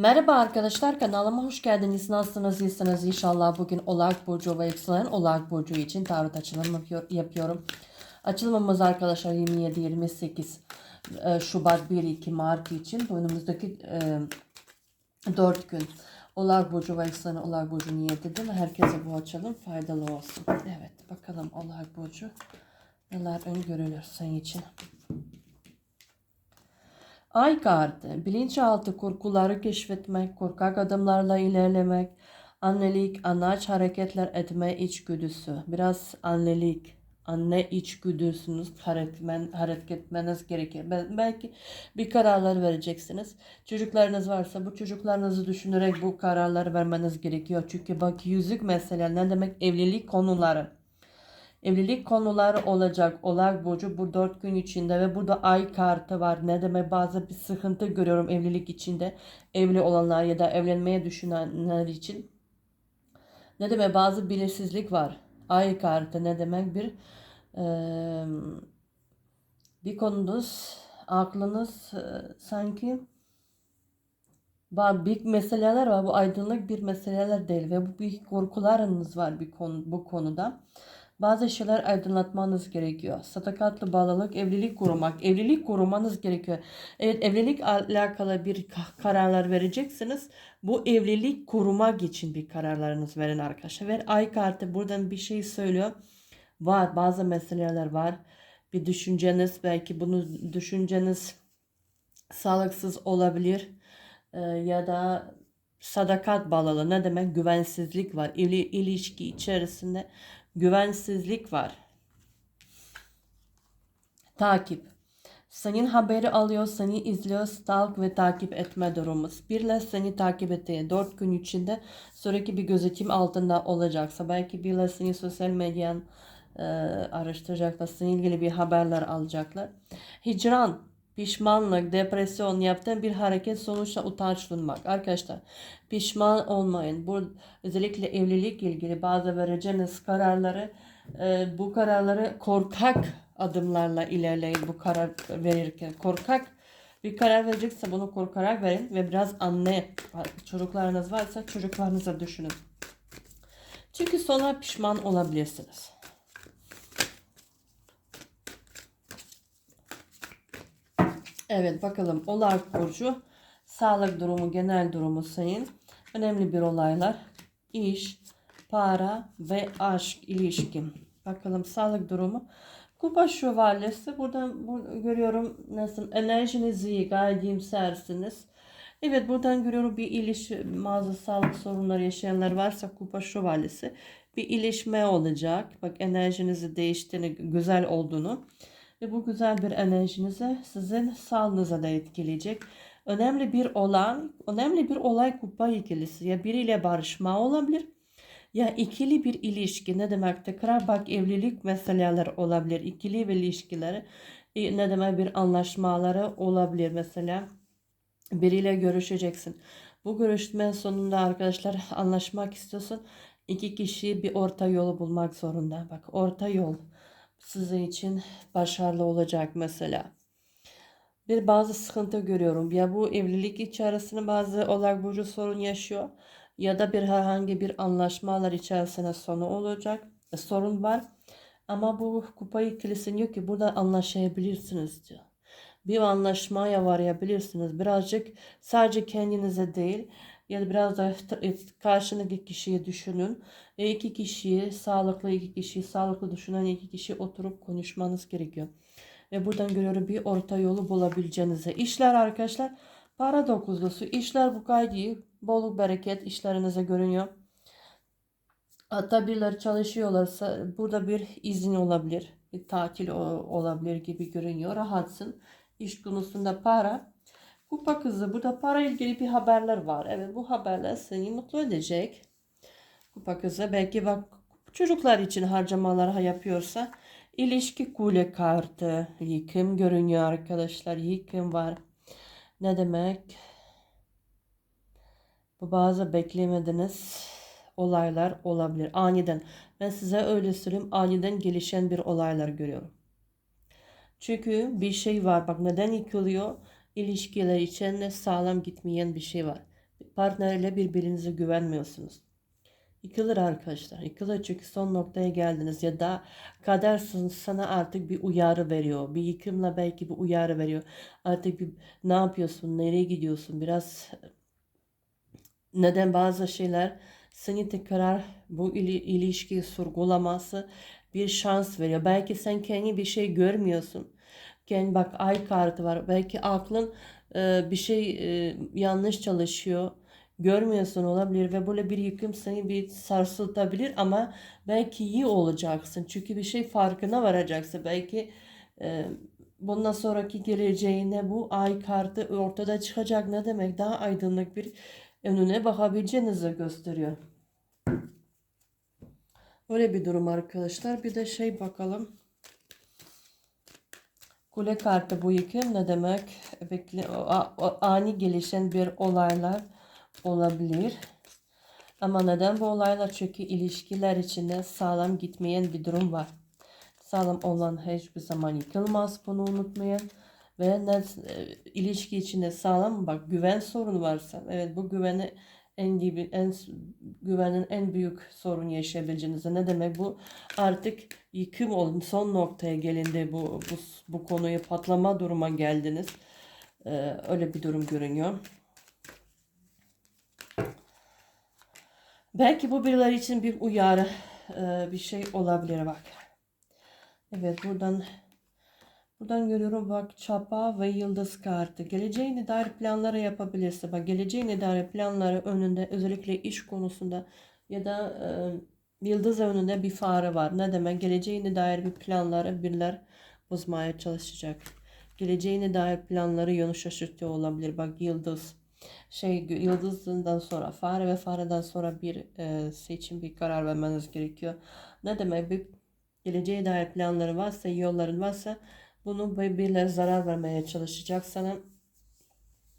Merhaba arkadaşlar kanalıma hoş geldiniz. Nasılsınız? İyisiniz inşallah. Bugün Oğlak Burcu ve yükselen Oğlak Burcu için tarot açılımı yapıyor- yapıyorum. Açılımımız arkadaşlar 27-28 e, Şubat 1-2 Mart için önümüzdeki e, 4 gün. Oğlak Burcu ve yükselen Oğlak Burcu niyetidir. Herkese bu açılım faydalı olsun. Evet bakalım Oğlak Burcu neler öngörülür senin için. Ay kartı, bilinçaltı korkuları keşfetmek, korkak adımlarla ilerlemek, annelik, anaç hareketler etme içgüdüsü. Biraz annelik, anne içgüdüsünüz hareket, hareket etmeniz gerekir. Bel- Belki bir kararlar vereceksiniz. Çocuklarınız varsa bu çocuklarınızı düşünerek bu kararları vermeniz gerekiyor. Çünkü bak yüzük mesela ne demek evlilik konuları. Evlilik konuları olacak. Olak burcu bu dört gün içinde ve burada ay kartı var. Ne demek bazı bir sıkıntı görüyorum evlilik içinde. Evli olanlar ya da evlenmeye düşünenler için. Ne demek bazı belirsizlik var. Ay kartı ne demek bir eee, bir konunuz aklınız eee, sanki bir meseleler var. Bu aydınlık bir meseleler değil ve bu bir korkularınız var bir konu, bu konuda. Bazı şeyler aydınlatmanız gerekiyor. Sadakatli bağlılık, evlilik kurmak. Evlilik kurmanız gerekiyor. Evet evlilik alakalı bir ka- kararlar vereceksiniz. Bu evlilik kurmak için bir kararlarınız verin arkadaşlar. Ve ay kartı buradan bir şey söylüyor. Var bazı meseleler var. Bir düşünceniz belki bunu düşünceniz sağlıksız olabilir. Ee, ya da sadakat bağlılığı ne demek? Güvensizlik var. İli, ilişki içerisinde güvensizlik var. Takip. Senin haberi alıyor, seni izliyor, stalk ve takip etme durumumuz. Birle seni takip ettiği 4 gün içinde sürekli bir gözetim altında olacaksa belki birle seni sosyal medyan e, araştıracaklar, seninle ilgili bir haberler alacaklar. Hicran, pişmanlık, depresyon yaptığın bir hareket sonuçta utanç duymak. Arkadaşlar pişman olmayın. Bu özellikle evlilik ilgili bazı vereceğiniz kararları e, bu kararları korkak adımlarla ilerleyin bu karar verirken. Korkak bir karar verecekse bunu korkarak verin ve biraz anne çocuklarınız varsa çocuklarınıza düşünün. Çünkü sonra pişman olabilirsiniz. Evet bakalım Oğlak Burcu sağlık durumu genel durumu sayın. Önemli bir olaylar iş, para ve aşk ilişkin. Bakalım sağlık durumu. Kupa şövalyesi buradan bu, görüyorum nasıl enerjiniz iyi gayet iyimsersiniz. Evet buradan görüyorum bir ilişki bazı sağlık sorunları yaşayanlar varsa kupa şövalyesi bir ilişme olacak. Bak enerjinizi değiştiğini güzel olduğunu ve bu güzel bir enerjinizi sizin sağlığınıza da etkileyecek. Önemli bir olan, önemli bir olay kupa ikilisi ya biriyle barışma olabilir ya ikili bir ilişki ne demek tekrar bak evlilik meseleler olabilir. İkili bir ilişkileri e, ne demek bir anlaşmaları olabilir mesela biriyle görüşeceksin. Bu görüşme sonunda arkadaşlar anlaşmak istiyorsun. İki kişi bir orta yolu bulmak zorunda. Bak orta yol sizin için başarılı olacak mesela. Bir bazı sıkıntı görüyorum. Ya bu evlilik içerisinde bazı olay burcu sorun yaşıyor ya da bir herhangi bir anlaşmalar içerisinde sonu olacak. E, sorun var. Ama bu kupa ikilisinin diyor ki burada anlaşabilirsiniz diyor. Bir anlaşmaya varabilirsiniz. Birazcık sadece kendinize değil ya da biraz da karşındaki kişiyi düşünün. E, iki kişiyi, sağlıklı iki kişiyi, sağlıklı düşünen iki kişi oturup konuşmanız gerekiyor. Ve buradan görüyorum bir orta yolu bulabileceğinize. İşler arkadaşlar para dokuzlusu. İşler bu iyi. Bolluk bereket işlerinize görünüyor. Hatta birileri çalışıyorlarsa burada bir izin olabilir. Bir tatil o- olabilir gibi görünüyor. Rahatsın. İş konusunda para. Kupa kızı burada para ilgili bir haberler var. Evet bu haberler seni mutlu edecek. Kupa kızı belki bak çocuklar için harcamalar yapıyorsa ilişki kule kartı yıkım görünüyor arkadaşlar. Yıkım var. Ne demek? Bu bazı beklemediğiniz olaylar olabilir. Aniden. Ben size öyle söyleyeyim. Aniden gelişen bir olaylar görüyorum. Çünkü bir şey var. Bak neden yıkılıyor? İlişkiler içinde sağlam gitmeyen bir şey var. partnerle birbirinize güvenmiyorsunuz. Yıkılır arkadaşlar. Yıkılır çünkü son noktaya geldiniz ya da kader sana artık bir uyarı veriyor. Bir yıkımla belki bir uyarı veriyor. Artık bir ne yapıyorsun, nereye gidiyorsun? Biraz neden bazı şeyler seni tekrar bu ili, ilişkiyi sorgulaması bir şans veriyor. Belki sen kendi bir şey görmüyorsun. Kendi bak ay kartı var. Belki aklın e, bir şey e, yanlış çalışıyor. Görmüyorsun olabilir ve böyle bir yıkım seni bir sarsıltabilir ama belki iyi olacaksın. Çünkü bir şey farkına varacaksın. Belki e, bundan sonraki geleceğine bu ay kartı ortada çıkacak ne demek? Daha aydınlık bir önüne bakabileceğinizi gösteriyor. Öyle bir durum arkadaşlar. Bir de şey bakalım. Kule kartı bu yıkım ne demek? Bekle, ani gelişen bir olaylar olabilir. Ama neden bu olaylar? Çünkü ilişkiler içinde sağlam gitmeyen bir durum var. Sağlam olan hiçbir zaman yıkılmaz. Bunu unutmayın. Ve ne, e, ilişki içinde sağlam bak güven sorunu varsa evet bu güveni en gibi en güvenin en büyük sorun yaşayabileceğiniz ne demek bu? Artık yıkım olun son noktaya gelindi bu bu, bu konuyu patlama duruma geldiniz. Ee, öyle bir durum görünüyor. Belki bu birileri için bir uyarı e, bir şey olabilir bak. Evet buradan Buradan görüyorum bak çapa ve yıldız kartı. Geleceğine dair planları yapabilirsin. Bak geleceğine dair planları önünde özellikle iş konusunda ya da e, yıldız önünde bir fare var. Ne demek? Geleceğine dair bir planları birler bozmaya çalışacak. Geleceğine dair planları yönü şaşırtıyor olabilir. Bak yıldız. Şey yıldızından sonra fare ve fareden sonra bir e, seçim bir karar vermeniz gerekiyor. Ne demek? Bir geleceğe dair planları varsa, yolların varsa bunu birileri zarar vermeye çalışacak sana.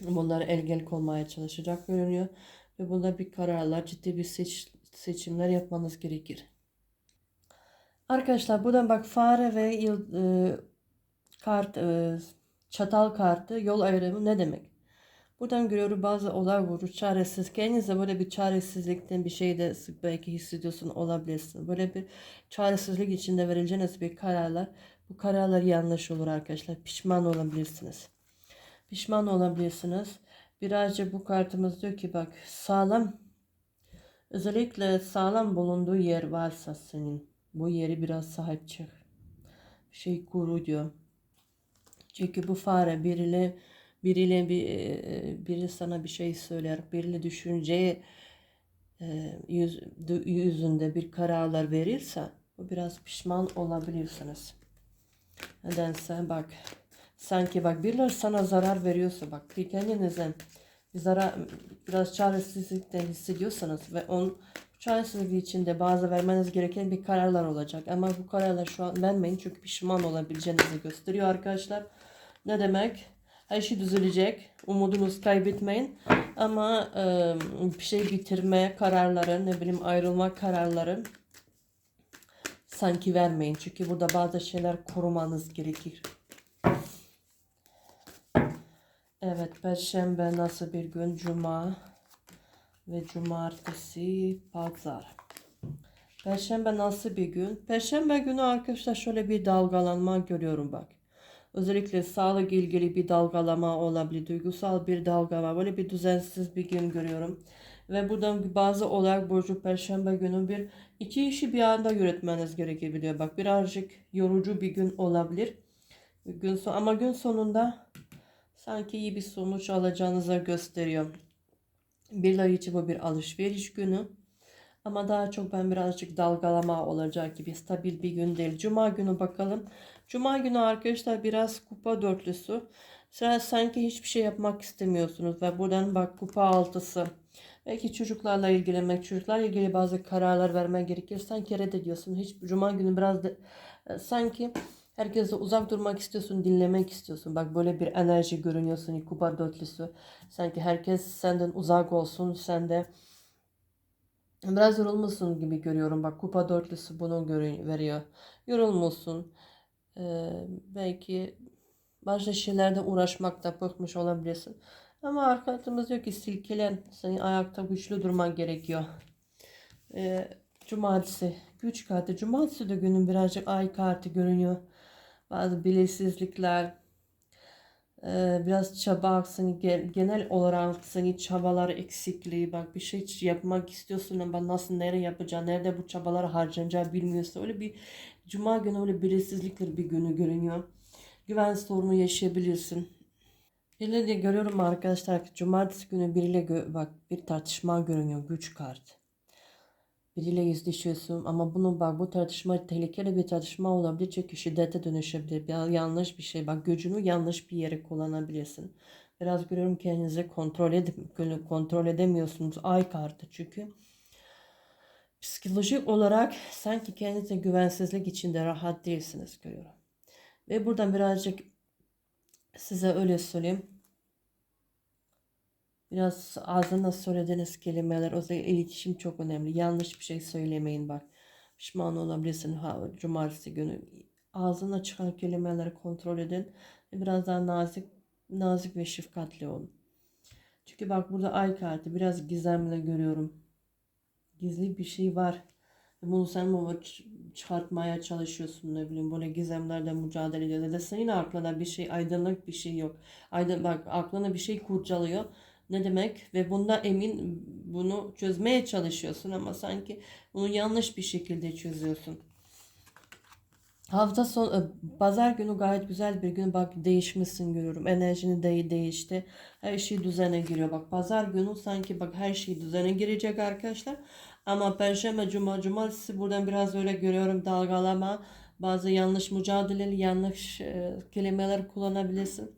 Bunları engellik olmaya çalışacak görünüyor. Ve bunda bir kararlar, ciddi bir seç, seçimler yapmanız gerekir. Arkadaşlar buradan bak fare ve yıl, e, kart, e, çatal kartı yol ayrımı ne demek? Buradan görüyorum bazı olay vurur çaresiz. Kendinize böyle bir çaresizlikten bir şey de belki hissediyorsun olabilirsin. Böyle bir çaresizlik içinde verileceğiniz bir kararlar bu kararlar yanlış olur arkadaşlar. Pişman olabilirsiniz. Pişman olabilirsiniz. Birazcık bu kartımız diyor ki bak sağlam özellikle sağlam bulunduğu yer varsa senin bu yeri biraz sahip çık. Şey kuru diyor. Çünkü bu fare biriyle biriyle bir biri sana bir şey söyler, biriyle düşünceye yüz, yüzünde bir kararlar verirse bu biraz pişman olabilirsiniz. Nedense bak sanki bak birileri sana zarar veriyorsa bak kendinize bir zarar biraz çaresizlikte hissediyorsanız ve on çaresizlik içinde bazı vermeniz gereken bir kararlar olacak. Ama bu kararlar şu an vermeyin çünkü pişman olabileceğinizi gösteriyor arkadaşlar. Ne demek? Her şey düzelecek. Umudunuzu kaybetmeyin. Ama e, bir şey bitirme kararları, ne bileyim ayrılma kararları sanki vermeyin. Çünkü burada bazı şeyler korumanız gerekir. Evet, Perşembe nasıl bir gün? Cuma ve Cumartesi, Pazar. Perşembe nasıl bir gün? Perşembe günü arkadaşlar şöyle bir dalgalanma görüyorum bak. Özellikle sağlık ilgili bir dalgalama olabilir. Duygusal bir dalgalama. Böyle bir düzensiz bir gün görüyorum. Ve buradan bazı olay burcu perşembe günü bir iki işi bir anda yürütmeniz gerekebiliyor. Bak birazcık yorucu bir gün olabilir. Gün son, ama gün sonunda sanki iyi bir sonuç alacağınızı gösteriyor. Birileri için bu bir alışveriş günü. Ama daha çok ben birazcık dalgalama olacak gibi stabil bir gün değil. Cuma günü bakalım. Cuma günü arkadaşlar biraz kupa dörtlüsü. Sıra sanki hiçbir şey yapmak istemiyorsunuz. Ve buradan bak kupa altısı. Belki çocuklarla ilgilenmek, çocuklarla ilgili bazı kararlar vermen gerekir. Sanki reddediyorsun. Hiç cuma günü biraz da e, sanki herkese uzak durmak istiyorsun, dinlemek istiyorsun. Bak böyle bir enerji görünüyorsun kupa dörtlüsü. Sanki herkes senden uzak olsun, sen de biraz yorulmuşsun gibi görüyorum. Bak kupa dörtlüsü bunu veriyor. Yorulmuşsun. Ee, belki başka şeylerde uğraşmakta bıkmış olabilirsin. Ama arkadaşımız diyor ki silkelen. Senin ayakta güçlü durman gerekiyor. Ee, cumartesi. Güç kartı. Cumartesi de günün birazcık ay kartı görünüyor. Bazı belirsizlikler. ee, biraz çaba ge- genel olarak seni çabalar eksikliği bak bir şey yapmak istiyorsun ama nasıl nereye yapacaksın nerede bu çabalar harcanacağı bilmiyorsun öyle bir cuma günü öyle belirsizlikler bir günü görünüyor güven sorunu yaşayabilirsin Biriyle de görüyorum arkadaşlar ki cumartesi günü biriyle bak bir tartışma görünüyor güç kart. Biriyle yüzleşiyorsun ama bunu bak bu tartışma tehlikeli bir tartışma olabilir çünkü şiddete dönüşebilir. Bir yanlış bir şey bak gücünü yanlış bir yere kullanabilirsin. Biraz görüyorum kendinizi kontrol edip kontrol edemiyorsunuz ay kartı çünkü psikolojik olarak sanki kendinize güvensizlik içinde rahat değilsiniz görüyorum. Ve buradan birazcık size öyle söyleyeyim. Biraz ağzına söylediğiniz kelimeler, özellikle iletişim çok önemli. Yanlış bir şey söylemeyin bak. Pişman olabilirsin ha, cumartesi günü. Ağzına çıkan kelimeleri kontrol edin. Biraz daha nazik, nazik ve şefkatli olun. Çünkü bak burada ay kartı biraz gizemli görüyorum. Gizli bir şey var. Bunu sen mi çıkartmaya çalışıyorsun ne bileyim böyle gizemlerle mücadele ediyorsun. Ya da senin aklına bir şey aydınlık bir şey yok. Aydın, bak aklına bir şey kurcalıyor. Ne demek? Ve bunda emin bunu çözmeye çalışıyorsun ama sanki bunu yanlış bir şekilde çözüyorsun. Hafta son pazar günü gayet güzel bir gün. Bak değişmişsin görüyorum. Enerjini de değişti. Her şey düzene giriyor. Bak pazar günü sanki bak her şey düzene girecek arkadaşlar. Ama perşembe, cuma, cumartesi buradan biraz öyle görüyorum dalgalama. Bazı yanlış mücadele, yanlış e, kelimeler kullanabilirsin.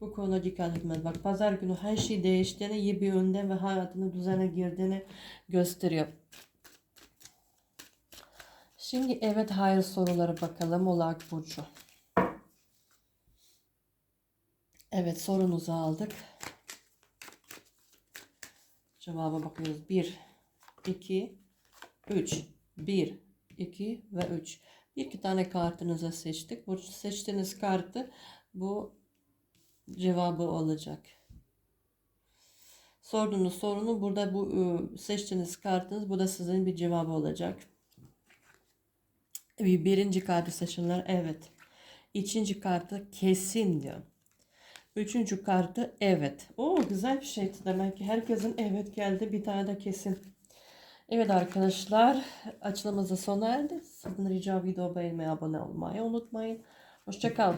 Bu konuda dikkat etmez. Bak pazar günü her şey değiştiğini, iyi bir yönde ve hayatını düzene girdiğini gösteriyor. Şimdi evet hayır soruları bakalım Oğlak Burcu. Evet sorunuzu aldık. Cevaba bakıyoruz. 1, 2, 3. 1, 2 ve 3. Bir iki tane kartınızı seçtik. Bu seçtiğiniz kartı bu cevabı olacak. Sorduğunuz sorunu burada bu ıı, seçtiğiniz kartınız bu da sizin bir cevabı olacak. Bir birinci kartı seçenler evet. İkinci kartı kesin diyor. Üçüncü kartı evet. O güzel bir şeydi demek ki herkesin evet geldi bir tane de kesin. Evet arkadaşlar açılımızı sona erdi. Sizden rica video beğenmeyi abone olmayı unutmayın. Hoşçakalın.